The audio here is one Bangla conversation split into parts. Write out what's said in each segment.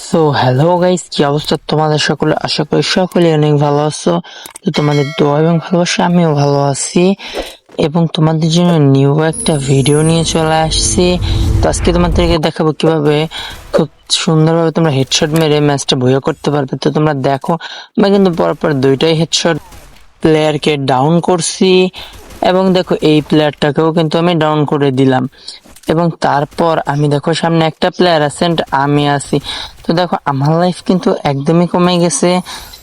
সো হ্যালো গাইস কি অবস্থা তোমাদের সকলে? আশা করি সকলে অনেক ভালো আছো। তো তোমাদের দোয়া এবং ভালোবাসা, আমিও ভালো আছি। এবং তোমাদের জন্য নিউ একটা ভিডিও নিয়ে চলে আসছি। তো আজকে তোমাদেরকে দেখাবো কীভাবে খুব সুন্দরভাবে তোমরা হেডশট মেরে ম্যাচটা ভয় করতে পারবে। তো তোমরা দেখো, আমরা কিন্তু পরপর দুইটাই হেডশট প্লেয়ারকে ডাউন করছি। এবং দেখো, এই প্লেয়ারটাকেও কিন্তু আমি ডাউন করে দিলাম। এবং তারপর আমি দেখো সামনে একটা প্লেয়ার আছে আমি আছি। তো দেখো, আমার লাইফ কিন্তু একদমই কমে গেছে।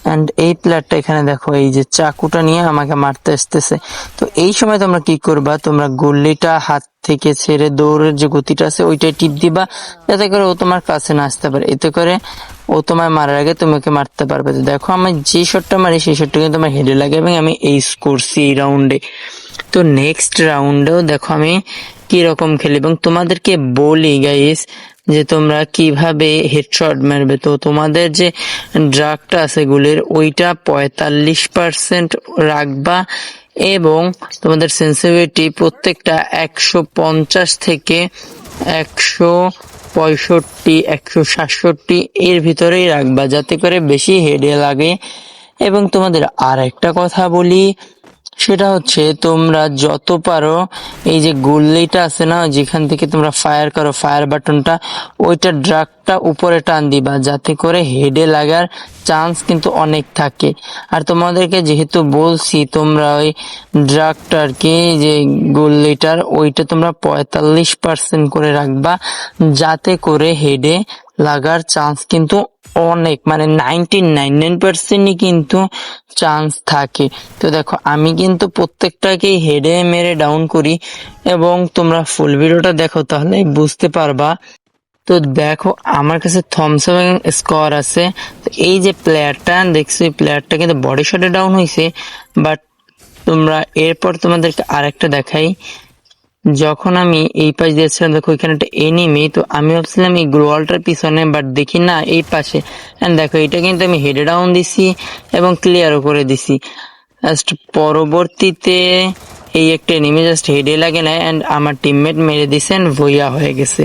এন্ড এই প্লেয়ারটা এখানে দেখো, এই যে চাকুটা নিয়ে আমাকে মারতে আসতেছে। তো এই সময় তোমরা কি করবা? তোমরা গুল্লিটা হাত থেকে ছেড়ে দৌড়ের যে গতিটা আছে, ওইটাই টিপ দিবা, যাতে করে ও তোমার কাছে না আসতে পারে। এতে করে ও তোমায় মারার আগে তোমাকে মারতে পারবে। তো দেখো, আমি যে শটটা মারি, সেই শটটা কিন্তু আমার হেডে লাগে এবং আমি এইস করছি এই রাউন্ডে তো নেক্সট রাউন্ডেও দেখো আমি কীরকম খেলি এবং তোমাদেরকে বলি গাইস যে তোমরা কীভাবে হেডশট মারবে? তো তোমাদের যে ড্রাগটা আছে গুলির, ওইটা পঁয়তাল্লিশ পার্সেন্ট রাখবা এবং তোমাদের সেন্সিটিভিটি প্রত্যেকটা একশো পঞ্চাশ থেকে একশো পঁয়ষট্টি, একশো সাতষট্টি এর ভিতরেই রাখবা, যাতে করে বেশি হেডে লাগে। এবং তোমাদের আর একটা কথা বলি সেটা হচ্ছে তোমরা যত পারো এই যে গুল্লিটা আছে না, যেখান থেকে তোমরা ফায়ার করো ফায়ার বাটনটা ওইটা ড্রাগটা উপরে টান দিবা, যাতে করে হেডে লাগার চান্স কিন্তু অনেক থাকে। আর তোমাদেরকে যেহেতু বলছি, তোমরা ওই ড্রাগটার কি, যে গুল্লিটার, ওইটা তোমরা পঁয়তাল্লিশ পার্সেন্ট করে রাখবা, যাতে করে হেডে লাগার চান্স কিন্তু অনেক মানে নাইনটি নাইন নাইন পার্সেন্টই কিন্তু চান্স থাকে। তো দেখো, আমি কিন্তু প্রত্যেকটাকেই হেডে মেরে ডাউন করি এবং তোমরা ফুল ভিডিওটা দেখো তাহলে বুঝতে পারবা। তো দেখো, আমার কাছে থমসন এবং স্কোর আছে। তো এই যে প্লেয়ারটা দেখছ প্লেয়ারটা কিন্তু বডি শটে ডাউন হয়েছে বাট তোমরা এরপর তোমাদেরকে আরেকটা দেখাই। যখন আমি এই পাশ দিয়েছিলাম দেখো এখানে একটা এনিমি তো আমি ভাবছিলাম এই গ্লোয়ালটার পিছনে বাট দেখি না, এই পাশে। অ্যান্ড দেখো, এটা কিন্তু আমি হেডে ডাউন দিছি এবং ক্লিয়ারও করে দিছি। জাস্ট পরবর্তীতে এই একটা এনিমি জাস্ট হেডে লাগে না অ্যান্ড আমার টিমমেট মেরে দিছে অ্যান্ড ভইয়া হয়ে গেছে।